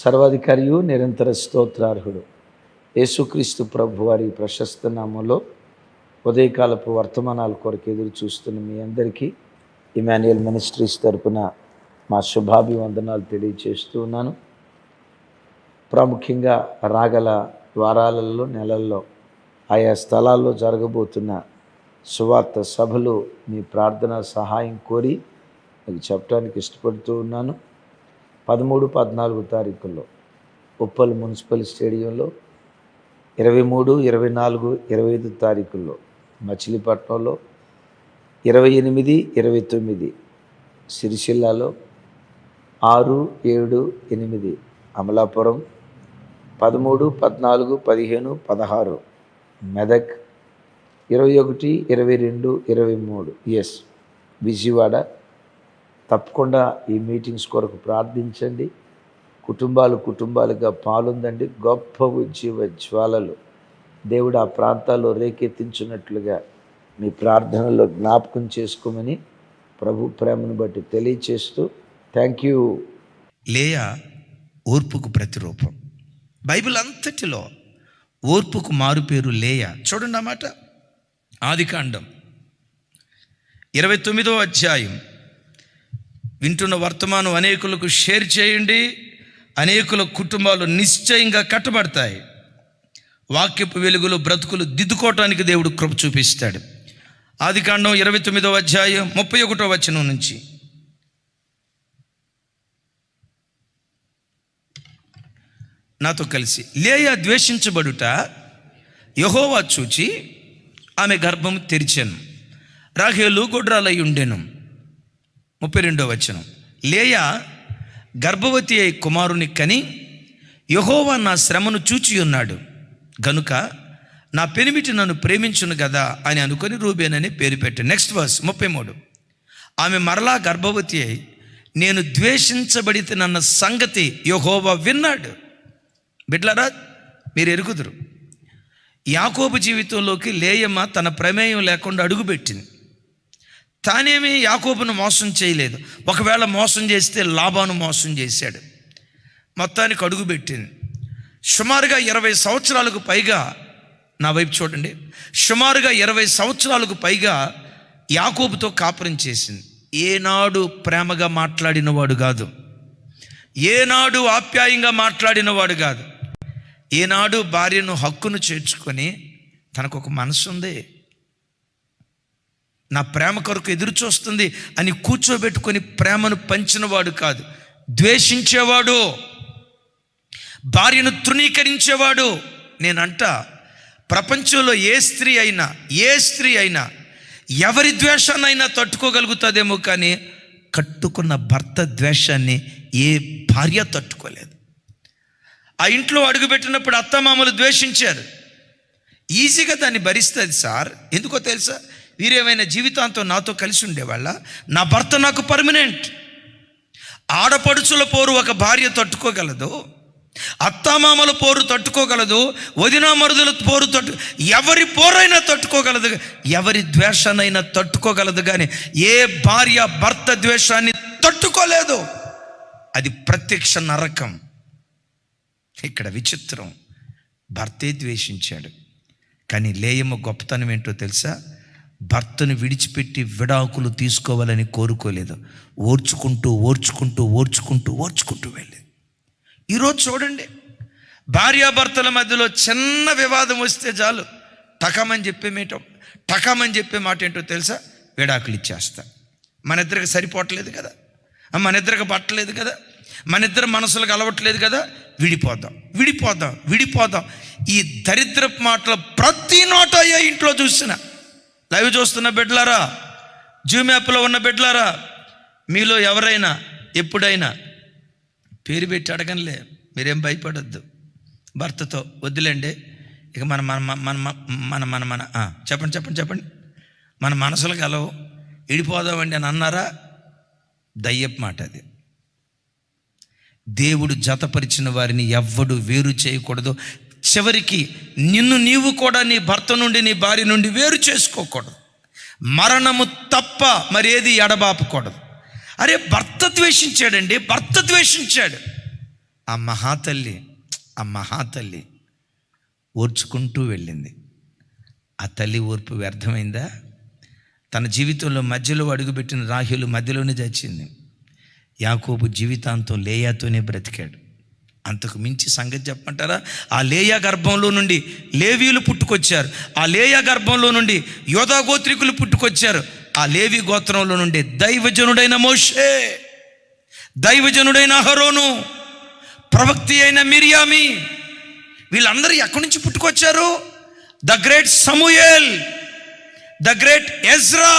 సర్వాధికారియు నిరంతర స్తోత్రార్హుడు. యేసుక్రీస్తు ప్రభు వారి ప్రశస్త నామంలో ఉదయకాలపు వర్తమానాల కొరకు ఎదురు చూస్తున్న మీ అందరికీ ఇమాన్యుయల్ మినిస్ట్రీస్ తరపున మా శుభాభివందనాలు తెలియచేస్తూ ఉన్నాను. ప్రాముఖ్యంగా రాగల వారాలలో నెలల్లో ఆయా స్థలాల్లో జరగబోతున్న సువార్త సభలు మీ ప్రార్థన సహాయం కోరి మీకు చెప్పడానికి ఇష్టపడుతూ ఉన్నాను. పదమూడు పద్నాలుగు తారీఖుల్లో ఉప్పల్ మున్సిపల్ స్టేడియంలో ఇరవై మూడు ఇరవై నాలుగు ఇరవై ఐదు తారీఖుల్లో మచిలీపట్నంలో ఇరవై ఎనిమిది ఇరవై తొమ్మిది సిరిసిల్లాలో ఆరు ఏడు ఎనిమిది అమలాపురం పదమూడు పద్నాలుగు పదిహేను పదహారు మెదక్ ఇరవై ఒకటి ఇరవై రెండు ఇరవై మూడు ఎస్ విజయవాడ తప్పకుండా ఈ మీటింగ్స్ కొరకు ప్రార్థించండి. కుటుంబాలు కుటుంబాలుగా పాలుందండి. గొప్ప ఉజ్జీవ జ్వాలలు దేవుడు ఆ ప్రాంతాల్లో రేకెత్తించినట్లుగా మీ ప్రార్థనలో జ్ఞాపకం చేసుకోమని ప్రభు ప్రేమను బట్టి తెలియచేస్తూ థ్యాంక్ యూ. లేయా ఓర్పుకు ప్రతిరూపం. బైబిల్ అంతటిలో ఓర్పుకు మారుపేరు లేయా. లేయ చూడండి అన్నమాట ఆది కాండం. ఇరవై తొమ్మిదో అధ్యాయం. వింటున్న వర్తమానం అనేకులకు షేర్ చేయండి. అనేకుల కుటుంబాలు నిశ్చయంగా కట్టబడతాయి. వాక్యపు వెలుగులో బ్రతుకులు దిద్దుకోవటానికి దేవుడు కృప చూపిస్తాడు. ఆది కాండం ఇరవై తొమ్మిదో అధ్యాయం ముప్పై ఒకటో వచనం నుంచి. నాతో కలిసి లేయా ద్వేషించబడుట? యహోవా చూచి ఆమె గర్భం తెరిచాను. రాహేలు గొడ్రాలై ఉండెను. ముప్పై రెండో వచనం. లేయ గర్భవతి అయి కుమారుని కని యహోవా నా శ్రమను చూచి ఉన్నాడు గనుక నా పెనిమిటి నన్ను ప్రేమించును కదా అని అనుకొని రూబేనని పేరు పెట్టాను నెక్స్ట్ వర్స్ ముప్పై మూడు. ఆమె మరలా గర్భవతి అయి నేను ద్వేషించబడితే నన్న సంగతి యహోవా విన్నాడు. బిడ్లరా మీరు ఎరుగుదురు. యాకోబు జీవితంలోకి లేయమ్మ తన ప్రమేయం లేకుండా అడుగుపెట్టింది. తానేమి యాకోబును మోసం చేయలేదు. ఒకవేళ మోసం చేస్తే లాభాను మోసం చేశాడు. మొత్తానికి అడుగుపెట్టింది సుమారుగా ఇరవై సంవత్సరాలకు పైగా నా వైపు చూడండి. సుమారుగా ఇరవై సంవత్సరాలకు పైగా యాకోబుతో కాపురం చేసింది. ఏనాడు ప్రేమగా మాట్లాడినవాడు కాదు. ఏనాడు ఆప్యాయంగా మాట్లాడినవాడు కాదు. ఏనాడు భార్యను హక్కును చేర్చుకొని తనకు ఒక మనసు ఉంది నా ప్రేమ కొరకు ఎదురు చూస్తుంది అని కూర్చోబెట్టుకొని ప్రేమను పంచినవాడు కాదు. ద్వేషించేవాడు భార్యను తృణీకరించేవాడు. నేనంట ప్రపంచంలో ఏ స్త్రీ అయినా ఏ స్త్రీ అయినా ఎవరి ద్వేషాన్నైనా తట్టుకోగలుగుతుందేమో కానీ కట్టుకున్న భర్త ద్వేషాన్ని ఏ భార్య తట్టుకోలేదు. ఆ ఇంట్లో అడుగుపెట్టినప్పుడు అత్తమామలు ద్వేషించారు. ఈజీగా దాన్ని భరిస్తుంది సార్. ఎందుకో తెలుసా? వీరేమైనా జీవితాంతం నాతో కలిసి ఉండేవాళ్ళ? నా భర్త నాకు పర్మనెంట్. ఆడపడుచుల పోరు ఒక భార్య తట్టుకోగలదు అత్తామామల పోరు తట్టుకోగలదు వదినామరుదుల పోరు తట్టు ఎవరి పోరైనా తట్టుకోగలదు ఎవరి ద్వేషానైనా తట్టుకోగలదు కానీ ఏ భార్య భర్త ద్వేషాన్ని తట్టుకోలేదు. అది ప్రత్యక్ష నరకం. ఇక్కడ విచిత్రం. భర్తే ద్వేషించాడు. కానీ లేయమ్మ గొప్పతనం ఏంటో తెలుసా? భర్తను విడిచిపెట్టి విడాకులు తీసుకోవాలని కోరుకోలేదు. ఓర్చుకుంటూ ఓర్చుకుంటూ ఓర్చుకుంటూ ఓర్చుకుంటూ వెళ్ళేది. ఈరోజు చూడండి భార్యాభర్తల మధ్యలో చిన్న వివాదం వస్తే చాలు. టకమని చెప్పే మేటం టకమని చెప్పే మాట ఏంటో తెలుసా? విడాకులు ఇచ్చేస్తా. మన ఇద్దరికి సరిపోవట్లేదు కదా? మన ఇద్దరికి పట్టలేదు కదా? మన ఇద్దరు మనసులకు అలవట్లేదు కదా? విడిపోదాం విడిపోదాం విడిపోదాం. ఈ దరిద్రపు మాటలు ప్రతి నోట ఇంట్లో చూసినా లైవ్ చూస్తున్న బిడ్డలారా జూమ్ యాప్లో ఉన్న బిడ్డలారా మీలో ఎవరైనా ఎప్పుడైనా పేరు పెట్టి అడగనులే మీరేం భయపడొద్దు. భర్తతో వద్దులేండి. ఇక మన మన మన మన మన మన చెప్పండి చెప్పండి చెప్పండి. మన మనసులు కలవు. ఇడిపోదామండి అని అన్నారా? దయ్యపు మాట అది. దేవుడు జతపరిచిన వారిని ఎవ్వడు వేరు చేయకూడదు. చివరికి నిన్ను నీవు కూడా నీ భర్త నుండి నీ భార్య నుండి వేరు చేసుకోకూడదు. మరణము తప్ప మరి ఏది ఎడబాపకూడదు. అరే భర్త ద్వేషించాడండి భర్త ద్వేషించాడు. ఆ మహాతల్లి ఆ మహాతల్లి ఓర్చుకుంటూ వెళ్ళింది. ఆ తల్లి ఓర్పు వ్యర్థమైందా? తన జీవితంలో మధ్యలో అడుగుపెట్టిన రాహులు మధ్యలోనే చచ్చింది. యాకోబు జీవితాంతం లేయాతోనే బ్రతికాడు. అంతకు మించి సంగతి చెప్పమంటారా? ఆ లేయా గర్భంలో నుండి లేవీలు పుట్టుకొచ్చారు. ఆ లేయా గర్భంలో నుండి యోధా గోత్రికులు పుట్టుకొచ్చారు. ఆ లేవి గోత్రంలో నుండి దైవజనుడైన మోషే దైవజనుడైన హరోను ప్రవక్తి అయిన మిరియామి వీళ్ళందరూ ఎక్కడి నుంచి పుట్టుకొచ్చారు? The great Samuel the great Ezra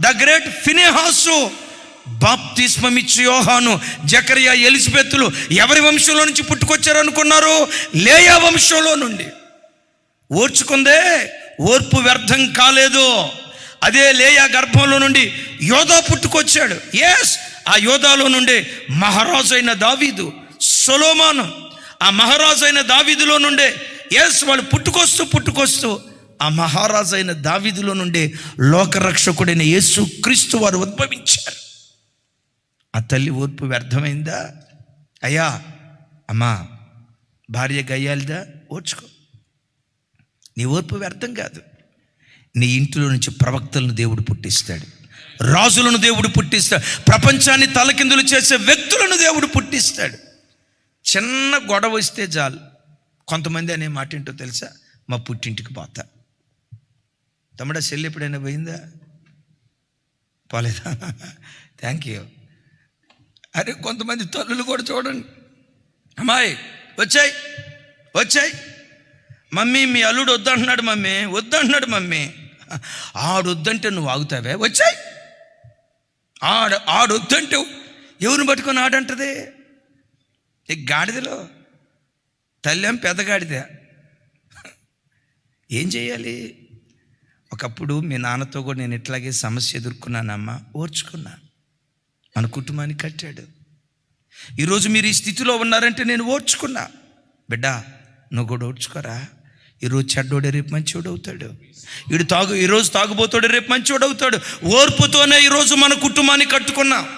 the great Phinehas బాప్తిస్మమిచ్చి యోహాను జకరియా ఎలిజబెత్తులు ఎవరి వంశంలో నుంచి పుట్టుకొచ్చారు అనుకున్నారు? లేయా వంశంలో నుండి. ఓర్చుకుందే ఓర్పు వ్యర్థం కాలేదు. అదే లేయా గర్భంలో నుండి యోధా పుట్టుకొచ్చాడు. ఎస్ ఆ యోధాలో నుండి మహారాజు అయిన దావీదు సొలోమాను. ఆ మహారాజు అయిన దావీదులో నుండే ఎస్ వాళ్ళు పుట్టుకొస్తూ పుట్టుకొస్తూ ఆ మహారాజు అయిన దావీదులో నుండే లోకరక్షకుడైన యేసు క్రీస్తు వారు ఉద్భవించారు. ఆ తల్లి ఓర్పు వ్యర్థమైందా? అయ్యా అమ్మా భార్య గయ్యాలిదా? ఓర్చుకో. నీ ఓర్పు వ్యర్థం కాదు. నీ ఇంటిలో నుంచి ప్రవక్తలను దేవుడు పుట్టిస్తాడు. రాజులను దేవుడు పుట్టిస్తాడు. ప్రపంచాన్ని తలకిందులు చేసే వ్యక్తులను దేవుడు పుట్టిస్తాడు. చిన్న గొడవ వస్తే చాలు. కొంతమంది అనే మాట ఏంటో తెలుసా? మా పుట్టింటికి పోతా. తమ్ముడా చెల్లి ఎప్పుడైనా పోయిందా? పోలేదా? థ్యాంక్ యూ అరే కొంతమంది తల్లులు కూడా చూడండి. అమ్మాయి వచ్చాయి వచ్చాయి. మమ్మీ మీ అల్లుడు వద్దంటున్నాడు మమ్మీ వద్దంటున్నాడు మమ్మీ. ఆడొద్దంటే నువ్వు ఆగుతావే వచ్చాయి. ఆడ ఆడు ఆడొద్దంటే ఎవరిని పట్టుకొని ఆడంటది? ఈ గాడిదలో? తల్లేం పెద్ద గాడిద? ఏం చేయాలి? ఒకప్పుడు మీ నాన్నతో కూడా నేను ఇట్లాగే సమస్య ఎదుర్కొన్నానమ్మా ఓర్చుకున్నాను. మన కుటుంబాన్ని కట్టాడు. ఈరోజు మీరు ఈ స్థితిలో ఉన్నారంటే నేను ఓర్చుకున్నా. బిడ్డ నువ్వు కూడా ఓర్చుకోరా. ఈరోజు చెడ్డోడే రేపు మంచివాడు అవుతాడు. ఈడు తాగు ఈరోజు తాగుబోతాడు రేపు మంచివాడు అవుతాడు. ఓర్పుతోనే ఈరోజు మన కుటుంబాన్ని కట్టుకున్నాం.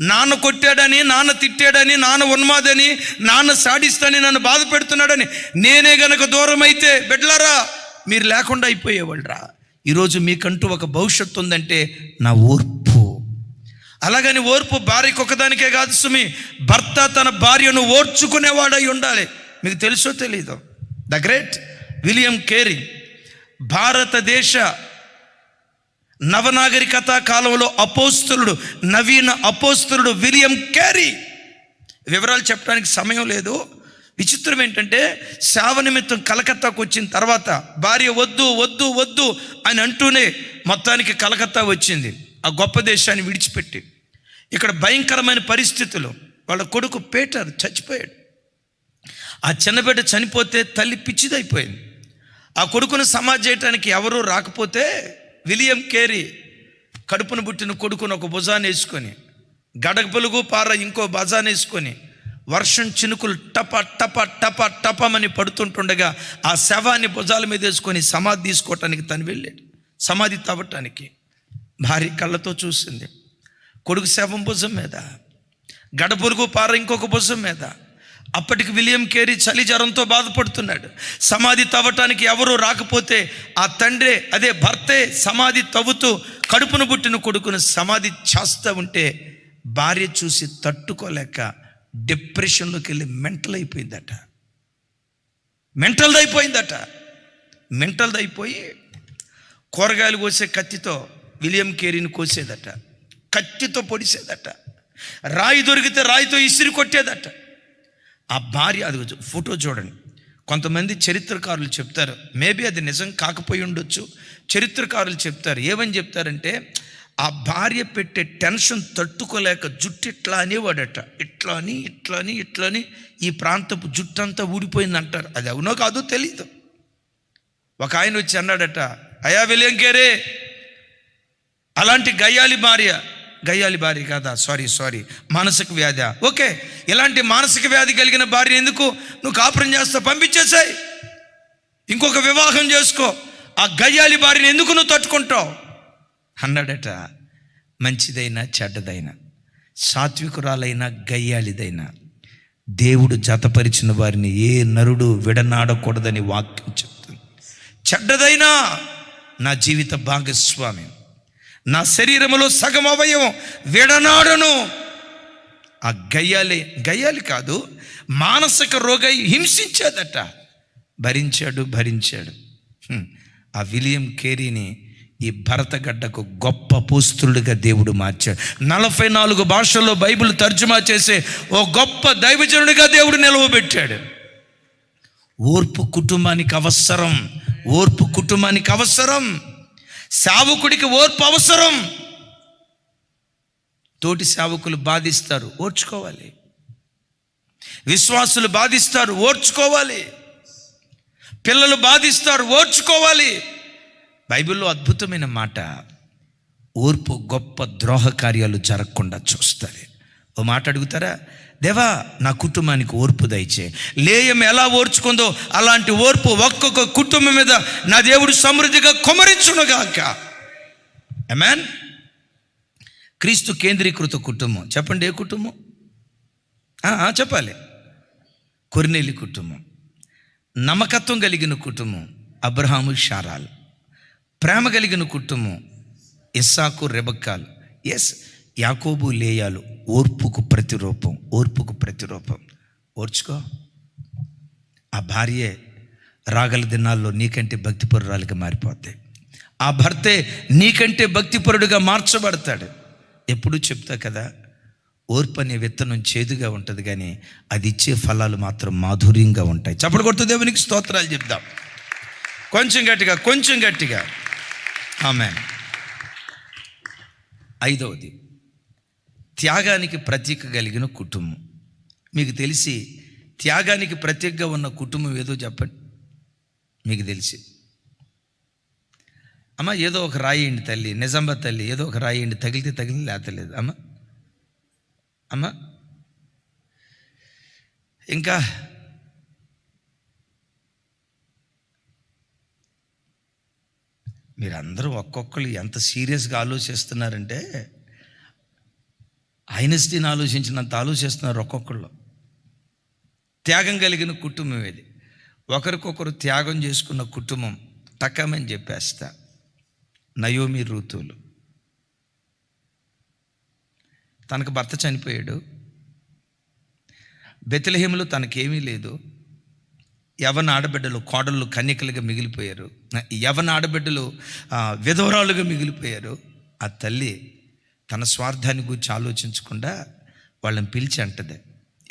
నాన్న కొట్టాడని నాన్న తిట్టాడని నాన్న ఉన్మాదని నాన్న సాడిస్తాని నన్ను బాధ పెడుతున్నాడని నేనే గనక దూరం అయితే బిడ్డలారా మీరు లేకుండా అయిపోయేవాళ్ళరా. ఈరోజు మీకంటూ ఒక భవిష్యత్తు ఉందంటే నా ఓర్పు. అలాగని ఓర్పు భార్యకు ఒకదానికే కాదు సుమి. భర్త తన భార్యను ఓర్చుకునేవాడై ఉండాలి. మీకు తెలుసో తెలీదు? ద గ్రేట్ విలియం కేరీ భారతదేశ నవనాగరికత కాలంలో అపోస్తులుడు నవీన అపోస్తులుడు విలియం క్యారీ వివరాలు చెప్పడానికి సమయం లేదు. విచిత్రం ఏంటంటే సేవ నిమిత్తం కలకత్తాకు వచ్చిన తర్వాత భార్య వద్దు వద్దు వద్దు అని అంటూనే మొత్తానికి కలకత్తా వచ్చింది. ఆ గొప్ప దేశాన్ని విడిచిపెట్టి. ఇక్కడ భయంకరమైన పరిస్థితులు. వాళ్ళ కొడుకు పేటర్ చచ్చిపోయాడు. ఆ చిన్నబిడ్డ చనిపోతే తల్లి పిచ్చిదైపోయింది. ఆ కొడుకును సమాజ్ చేయటానికి ఎవరూ రాకపోతే విలియం కేరీ కడుపును పుట్టిన కొడుకును ఒక భుజాన్ని వేసుకొని గడగ పొలుగు పార ఇంకో భుజాన్ని వేసుకొని వర్షం చినుకులు టప టప టప టపమని పడుతుంటుండగా ఆ శవాన్ని భుజాల మీద వేసుకొని సమాధి తీసుకోవటానికి తను వెళ్ళాడు. సమాధి తవ్వటానికి భారీ కళ్ళతో చూసింది. కొడుకు శవం భుజం మీద గడపురుగు పార ఇంకొక భుజం మీద. అప్పటికి విలియం కేరీ చలి జ్వరంతో బాధపడుతున్నాడు. సమాధి తవ్వటానికి ఎవరు రాకపోతే ఆ తండ్రే అదే భర్తే సమాధి తవ్వుతూ కడుపును పుట్టిన కొడుకును సమాధి చేస్తూ ఉంటే భార్య చూసి తట్టుకోలేక డిప్రెషన్లోకి వెళ్ళి మెంటల్ అయిపోయిందట. మెంటల్ది అయిపోయిందట. మెంటల్ది అయిపోయి కూరగాయలు కోసే కత్తితో విలియం కేరీని కోసేదట. కత్తితో పొడిసేదట. రాయి దొరికితే రాయితో ఇసిరి కొట్టేదట. ఆ భార్య అది ఫోటో చూడండి. కొంతమంది చరిత్రకారులు చెప్తారు మేబీ అది నిజం కాకపోయి ఉండొచ్చు. చరిత్రకారులు చెప్తారు ఏమని చెప్తారంటే ఆ భార్య పెట్టే టెన్షన్ తట్టుకోలేక జుట్టు ఇట్లా అనేవాడట. ఇట్లా అని ఇట్లా అని ఇట్లా అని ఈ ప్రాంతపు జుట్టు అంతా ఊడిపోయింది అంటారు అది అవునో కాదో తెలీదు. ఒక ఆయన వచ్చి అన్నాడట అయా విలియం కేరే. అలాంటి గయ్యాలి భార్య గయ్యాలి భార్య కాదా? సారీ సారీ మానసిక వ్యాధి? ఓకే. ఇలాంటి మానసిక వ్యాధి కలిగిన భార్య ఎందుకు నువ్వు కాపురం చేస్తావు పంపించేసాయి. ఇంకొక వివాహం చేసుకో. ఆ గయ్యాలి భార్యని ఎందుకు నువ్వు తట్టుకుంటావు? అన్నాడట. మంచిదైనా చెడ్డదైనా. సాత్వికురాలైనా గయ్యాలిదైనా దేవుడు జతపరిచిన వారిని ఏ నరుడు విడనాడకూడదని వాక్యం చెప్తుంది. చెడ్డదైనా నా జీవిత భాగస్వామ్యం నా శరీరములో సగం అవయవం విడనాడను. ఆ గయ్యాలి గయ్యాలి కాదు మానసిక రోగై హింసించేదట. భరించాడు భరించాడు. ఆ విలియం కేరీని ఈ భరతగడ్డకు గొప్ప పోస్తులుడిగా దేవుడు మార్చాడు. నలభై నాలుగు భాషల్లో బైబిల్ తర్జుమా చేసే ఓ గొప్ప దైవజనుడిగా దేవుడు నిలవబెట్టాడు. ఓర్పు కుటుంబానికి అవసరం ఓర్పు కుటుంబానికి అవసరం. సేవకుడికి ఓర్పు అవసరం. తోటి సేవకులు బాధిస్తారు ఓర్చుకోవాలి. విశ్వాసులు బాధిస్తారు ఓర్చుకోవాలి. పిల్లలు బాధిస్తారు ఓర్చుకోవాలి. బైబిల్లో అద్భుతమైన మాట ఓర్పు గొప్ప ద్రోహ కార్యాలు జరగకుండా చూస్తుంది ఓ మాట అడుగుతారా? దేవా నా కుటుంబానికి ఓర్పు దయచే. లేయం ఎలా ఓర్చుకుందో అలాంటి ఓర్పు ఒక్కొక్క కుటుంబం మీద నా దేవుడు సమృద్ధిగా కుమరించునుగాక. ఎమాన్ క్రీస్తు కేంద్రీకృత కుటుంబం. చెప్పండి ఏ కుటుంబం? చెప్పాలి. కొరినేలి కుటుంబం. నమ్మకత్వం కలిగిన కుటుంబం అబ్రహాము షారాల్. ప్రేమ కలిగిన కుటుంబం ఇస్సాకు రెబక్కాలు. ఎస్ యాకోబు లేయాలు. ఓర్పుకు ప్రతిరూపం ఓర్పుకు ప్రతిరూపం. ఓర్చుకో. ఆ భార్యే రాగల దినాల్లో నీకంటే భక్తిపరురాలుగా మారిపోతాయి ఆ భర్తే నీకంటే భక్తిపరుడుగా మార్చబడతాడు. ఎప్పుడూ చెప్తా కదా ఓర్పు అనే విత్తనం చేదుగా ఉంటుంది కానీ అది ఇచ్చే ఫలాలు మాత్రం మాధుర్యంగా ఉంటాయి. చప్పుడు కొడుతూ దేవునికి స్తోత్రాలు చెప్దాం. కొంచెం గట్టిగా కొంచెం గట్టిగా. ఆమె ఐదవది. త్యాగానికి ప్రతీక కలిగిన కుటుంబం. మీకు తెలిసి త్యాగానికి ప్రత్యేకగా ఉన్న కుటుంబం ఏదో చెప్పండి. మీకు తెలిసి. అమ్మ ఏదో ఒక రాయండి తల్లి నిజాంబా తల్లి ఏదో ఒక రాయండి తగిలితే తగిలింది లేతలేదు. అమ్మ అమ్మ ఇంకా మీరందరూ ఒక్కొక్కరు ఎంత సీరియస్గా ఆలోచిస్తున్నారంటే ఐనస్టీని ఆలోచించినంత ఆలోచిస్తున్నారు ఒక్కొక్కళ్ళు. త్యాగం కలిగిన కుటుంబం ఇది. ఒకరికొకరు త్యాగం చేసుకున్న కుటుంబం తక్కమని చెప్పేస్తా. నయోమి ఋతువులు తనకు భర్త చనిపోయాడు. బెతిలహీములు తనకేమీ లేదు. యవన ఆడబిడ్డలు కోడళ్ళు కన్యకలుగా మిగిలిపోయారు. యవన ఆడబిడ్డలు విధవరాలుగా మిగిలిపోయారు. ఆ తల్లి తన స్వార్థాన్ని గురించి ఆలోచించకుండా వాళ్ళని పిలిచి అంటది.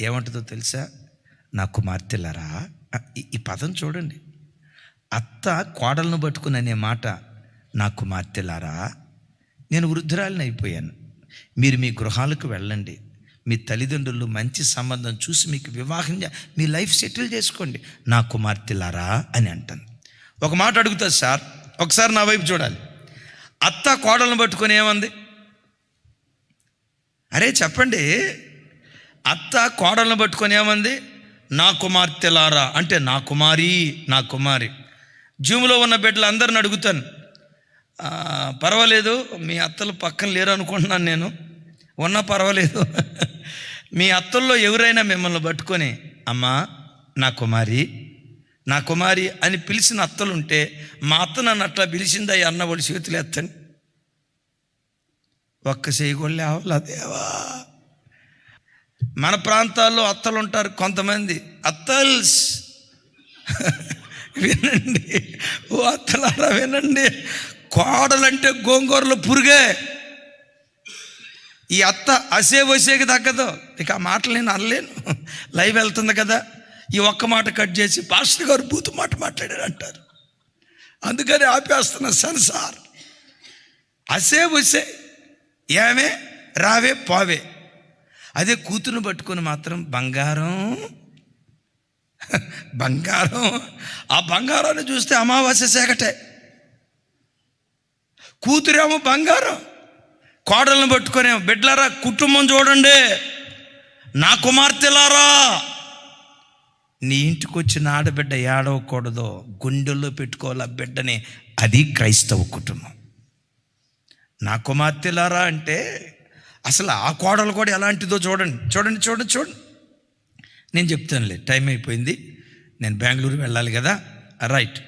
ఏమంటుందో తెలుసా? నా కుమార్తెలారా ఈ- పదం చూడండి. అత్త కోడలను పట్టుకుని అనే మాట నా కుమార్తెలారా నేను వృద్ధురాలిని అయిపోయాను. మీరు మీ గృహాలకు వెళ్ళండి. మీ తల్లిదండ్రులు మంచి సంబంధం చూసి మీకు వివాహం మీ లైఫ్ సెటిల్ చేసుకోండి. నా కుమార్తెలారా అని అంటాను. ఒక మాట అడుగుతా సార్. ఒకసారి నా వైపు చూడాలి. అత్త కోడలను పట్టుకొని ఏమంది? అరే చెప్పండి అత్త కోడలను పట్టుకొని ఏమంది? నా కుమార్తెలారా అంటే నా కుమారి నా కుమారి. జూములో ఉన్న బిడ్డలు అందరిని అడుగుతాను. పర్వాలేదు మీ అత్తలు పక్కన లేరు అనుకుంటున్నాను నేను. ఉన్నా పర్వాలేదు. మీ అత్తల్లో ఎవరైనా మిమ్మల్ని పట్టుకొని అమ్మా నా కుమారి నా కుమారి అని పిలిచిన అత్తలుంటే మా అత్త నన్ను అట్లా పిలిచిందా అన్న వాళ్ళు చేతులు ఎత్తండి. ఒక్క చేయగొల్లే అవలాదేవా మన ప్రాంతాల్లో అత్తలు ఉంటారు కొంతమంది. అత్తల్స్. వినండి. ఓ అత్తలారా వినండి. కోడలంటే గోంగూరలో పురుగే. ఈ అత్త అసే వసేకి తగ్గదు. ఇక ఆ మాటలు నేను అనలేను. లైవ్ వెళ్తుంది కదా. ఈ ఒక్క మాట కట్ చేసి పాస్టర్ గారు బూతు మాట మాట్లాడారు అంటారు. అందుకని ఆపేస్తున్న సెన్సార్. అసే వసే. ఏమే? రావే పోవే. అదే కూతురుని పట్టుకొని మాత్రం బంగారం. బంగారం. ఆ బంగారాన్ని చూస్తే అమావాస్య సేకటే. కూతురేమో బంగారం. కోడలను పట్టుకొని బిడ్డలారా కుటుంబం చూడండి. నా కుమార్తెలారా. నీ ఇంటికి వచ్చిన ఆడబిడ్డ ఏడవకూడదో. గుండెల్లో పెట్టుకోవాలి ఆ బిడ్డని. అది క్రైస్తవ కుటుంబం. నా కుమార్తెలారా అంటే అసలు ఆ కోడలు కూడా ఎలాంటిదో చూడండి. చూడండి చూడండి చూడండి. నేను చెప్తానులే టైం అయిపోయింది. నేను బెంగళూరు వెళ్ళాలి కదా. రైట్.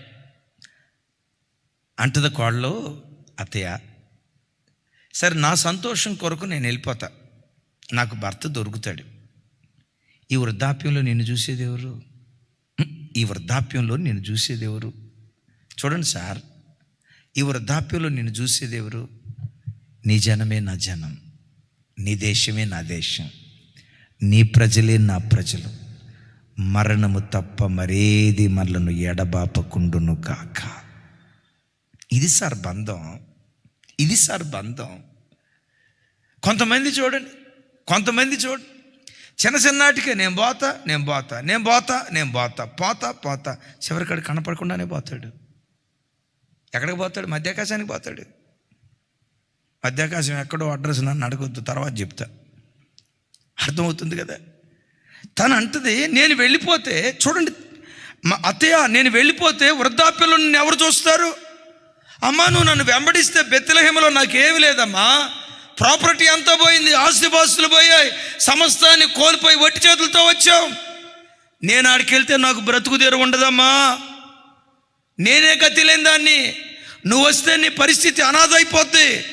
అంటది కోడలు అత్తయ్య సరే నా సంతోషం కొరకు నేను వెళ్ళిపోతా. నాకు భర్త దొరుకుతాడు. ఈ వృద్ధాప్యంలో నిన్ను చూసేది ఎవరు? ఈ వృద్ధాప్యంలో నిన్ను చూసేది ఎవరు? చూడండి సార్ ఈ వృద్ధాప్యంలో నిన్ను చూసేది ఎవరు? నీ జనమే నా జనం నీ దేశమే నా దేశం నీ ప్రజలే నా ప్రజలు. మరణము తప్ప మరేది మనలను ఎడబాపకుండును కాక ఇది సార్ బంధం ఇది సార్ బంధం. కొంతమంది చూడండి కొంతమంది చూడండి. చిన్న చిన్నాటికే నేను పోతా నేను పోతా నేను పోతా నేను పోతా పోతా పోతా. చివరికాడు కనపడకుండానే పోతాడు. ఎక్కడికి పోతాడు? మధ్యాకాశానికి పోతాడు. మధ్యాకాశం ఎక్కడో అడ్రస్ నన్ను అడగొద్దు తర్వాత చెప్తా. అర్థమవుతుంది కదా? తను అంటది నేను వెళ్ళిపోతే చూడండి మా అత్తయ్య నేను వెళ్ళిపోతే వృద్ధాప్యంలో నిన్ను ఎవరు చూస్తారు? అమ్మా నువ్వు నన్ను వెంబడిస్తే బెత్తలహేమలో నాకేమి లేదమ్మా. ప్రాపర్టీ అంతా పోయింది ఆస్తిపాస్తులు పోయాయి సమస్తాన్ని కోల్పోయి వట్టి చేతులతో వచ్చావు నేను ఆడికి వెళ్తే నాకు బ్రతుకు తీరు ఉండదమ్మా. నేనే గతి లేని దాన్ని. నువ్వు వస్తే నీ పరిస్థితి అనాథ అయిపోద్ది.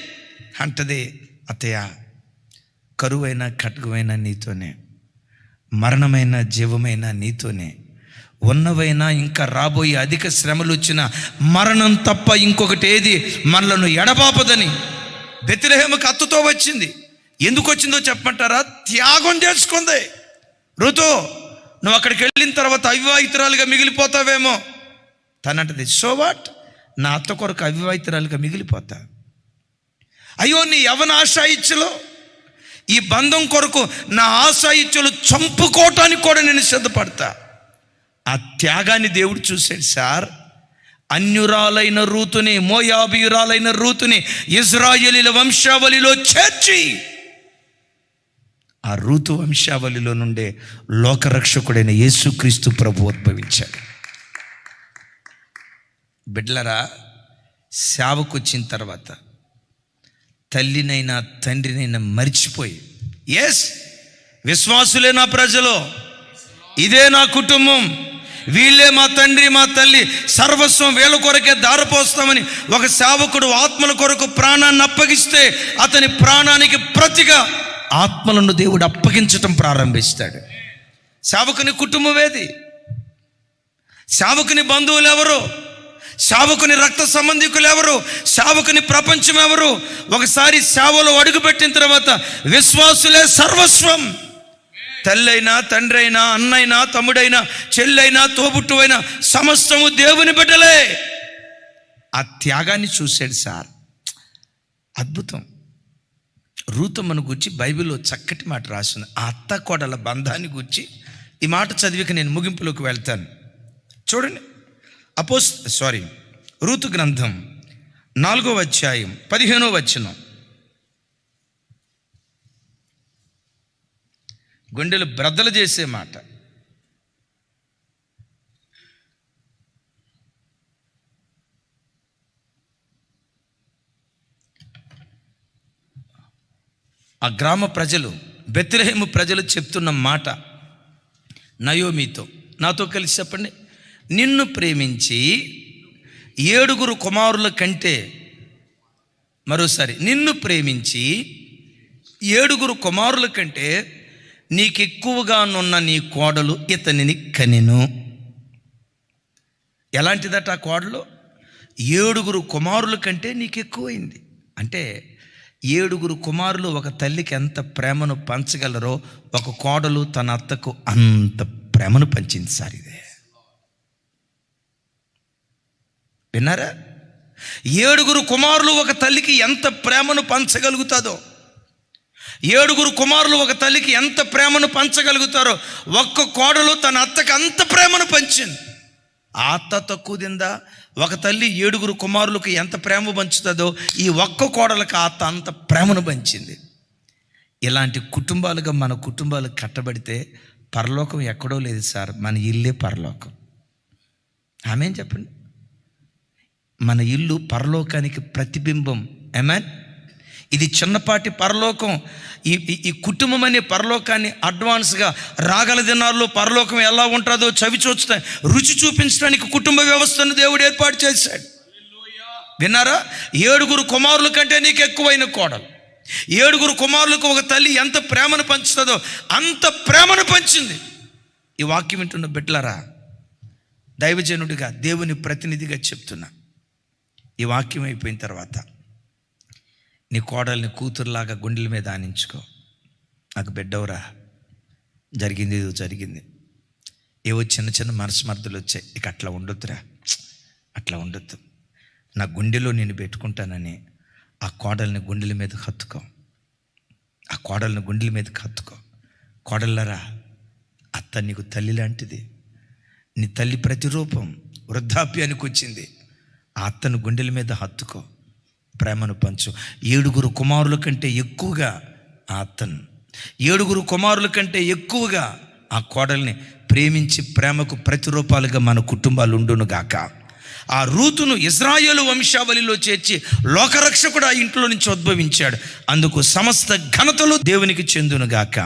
అంటది అత్తయ్య కరువైన ఖడ్గమైన నీతోనే మరణమైన జీవమైన నీతోనే ఉన్నవైనా ఇంకా రాబోయే అధిక శ్రమలు వచ్చిన మరణం తప్ప ఇంకొకటి ఏది మనలను ఎడబాపదని బెత్తిలహేమకు అత్తతో వచ్చింది. ఎందుకు వచ్చిందో చెప్పమంటారా? త్యాగం చేసుకుంది. ఋతు నువ్వు అక్కడికి వెళ్ళిన తర్వాత అవివాహితురాలుగా మిగిలిపోతావేమో. తనంటది సో వాట్? నా అత్త కొరకు అవివాహితురాలుగా మిగిలిపోతా. అయ్యో నీ యవన ఆశా ఈ బంధం కొరకు నా ఆశా ఇచ్చలు చంపుకోవటానికి కూడా నేను సిద్ధపడతా. ఆ త్యాగాన్ని దేవుడు చూశాడు సార్. అన్యురాలైన రూతుని మోయాబీయురాలైన రూతుని ఇజ్రాయేలీల వంశావళిలో చేర్చి ఆ రూతు వంశావళిలో నుండే లోకరక్షకుడైన యేసుక్రీస్తు ప్రభు ఉద్భవించాడు. బిడ్లరా సేవకు వచ్చిన తర్వాత తల్లినైనా తండ్రినైనా మర్చిపోయి. ఎస్ విశ్వాసులే నా ప్రజలు. ఇదే నా కుటుంబం. వీళ్ళే మా తండ్రి మా తల్లి. సర్వస్వం వీళ్ళ కొరకే దారపోస్తామని ఒక సేవకుడు ఆత్మల కొరకు ప్రాణాన్ని అప్పగిస్తే అతని ప్రాణానికి ప్రతిగా ఆత్మలను దేవుడు అప్పగించటం ప్రారంభిస్తాడు. సేవకుని కుటుంబం ఏది? సేవకుని బంధువులు ఎవరు? శావకుని రక్త సంబంధికులు ఎవరు? శావకుని ప్రపంచం ఎవరు? ఒకసారి సేవలో అడుగుపెట్టిన తర్వాత విశ్వాసులే సర్వస్వం. తల్లైనా తండ్రి అయినా అన్నైనా తమ్ముడైనా చెల్లైనా తోబుట్టువైనా సమస్తము దేవుని బిడ్డలే. ఆ త్యాగాన్ని చూశాడు సార్. అద్భుతం. రూతమ్మను గురించి బైబిల్లో చక్కటి మాట రాసింది. ఆ అత్త కోడల బంధాన్ని గురించి ఈ మాట చదివిక నేను ముగింపులోకి వెళ్తాను. చూడండి. అపోస్ సారీ రూతు గ్రంథం నాలుగో అధ్యాయం పదిహేనో వచనం. గుండెలు బ్రద్దలు చేసే మాట. ఆ గ్రామ ప్రజలు బెత్లహేము ప్రజలు చెప్తున్న మాట నయోమితో. నాతో కలిసి చెప్పండి. నిన్ను ప్రేమించి ఏడుగురు కుమారుల కంటే మరోసారి నిన్ను ప్రేమించి ఏడుగురు కుమారుల కంటే నీకెక్కువగానున్న నీ కోడలు ఇతనిని కనెను. ఎలాంటిదట ఆ కోడలు? ఏడుగురు కుమారుల కంటే నీకు ఎక్కువైంది అంటే ఏడుగురు కుమారులు ఒక తల్లికి ఎంత ప్రేమను పంచగలరో ఒక కోడలు తన అత్తకు అంత ప్రేమను పంచింది సార్ ఇదే. విన్నారా? ఏడుగురు కుమారులు ఒక తల్లికి ఎంత ప్రేమను పంచగలుగుతుందో? ఏడుగురు కుమారులు ఒక తల్లికి ఎంత ప్రేమను పంచగలుగుతారో? ఒక్క కోడలు తన అత్తకి అంత ప్రేమను పంచింది. ఆ అత్త తక్కువ తిందా? ఒక తల్లి ఏడుగురు కుమారులకు ఎంత ప్రేమ పంచుతుందో? ఈ ఒక్క కోడలకు ఆ అత్త అంత ప్రేమను పంచింది. ఇలాంటి కుటుంబాలుగా మన కుటుంబాలు కట్టబడితే పరలోకం ఎక్కడో లేదు సార్. మన ఇల్లే పరలోకం. ఆమెం చెప్పండి? మన ఇల్లు పరలోకానికి ప్రతిబింబం. ఎమాన్ ఇది చిన్నపాటి పరలోకం. ఈ ఈ- కుటుంబం అనే పరలోకాన్ని అడ్వాన్స్గా రాగల దినాల్లో పరలోకం ఎలా ఉంటుందో చవి చూస్తా రుచి చూపించడానికి కుటుంబ వ్యవస్థను దేవుడు ఏర్పాటు చేశాడు. విన్నారా? ఏడుగురు కుమారుల కంటే నీకు ఎక్కువైన కోడలు. ఏడుగురు కుమారులకు ఒక తల్లి ఎంత ప్రేమను పంచుతుందో అంత ప్రేమను పంచింది. ఈ వాక్యం వింటున్న బిడ్డలారా దైవజనుడిగా దేవుని ప్రతినిధిగా చెప్తున్నా. ఈ వాక్యం అయిపోయిన తర్వాత నీ కోడల్ని కూతురులాగా గుండెల మీద ఆనించుకో. నాకు బిడ్డవరా జరిగింది ఏదో జరిగింది. ఏవో చిన్న చిన్న మనస్మర్థులు వచ్చాయి. ఇక అట్లా ఉండొద్దురా అట్లా ఉండొద్దు. నా గుండెలో నేను పెట్టుకుంటానని ఆ కోడల్ని గుండెల మీద హత్తుకో. ఆ కోడల్ని గుండెల మీద హత్తుకో. కోడళ్ళరా అత్త నీకు తల్లి లాంటిది. నీ తల్లి ప్రతిరూపం వృద్ధాప్యానికి వచ్చింది. ఆ గుండెల మీద హత్తుకో ప్రేమను పంచు. ఏడుగురు కుమారుల కంటే ఎక్కువగా ఆ ఏడుగురు కుమారుల కంటే ఎక్కువగా ఆ కోడల్ని ప్రేమించి ప్రేమకు ప్రతిరూపాలుగా మన కుటుంబాలు ఉండునుగాక ఆ రూతును ఇజ్రాయేలు వంశావళిలో చేర్చి లోకరక్షకుడు ఆ ఇంట్లో నుంచి ఉద్భవించాడు. అందుకు సమస్త ఘనతలు దేవునికి చెందును గాక.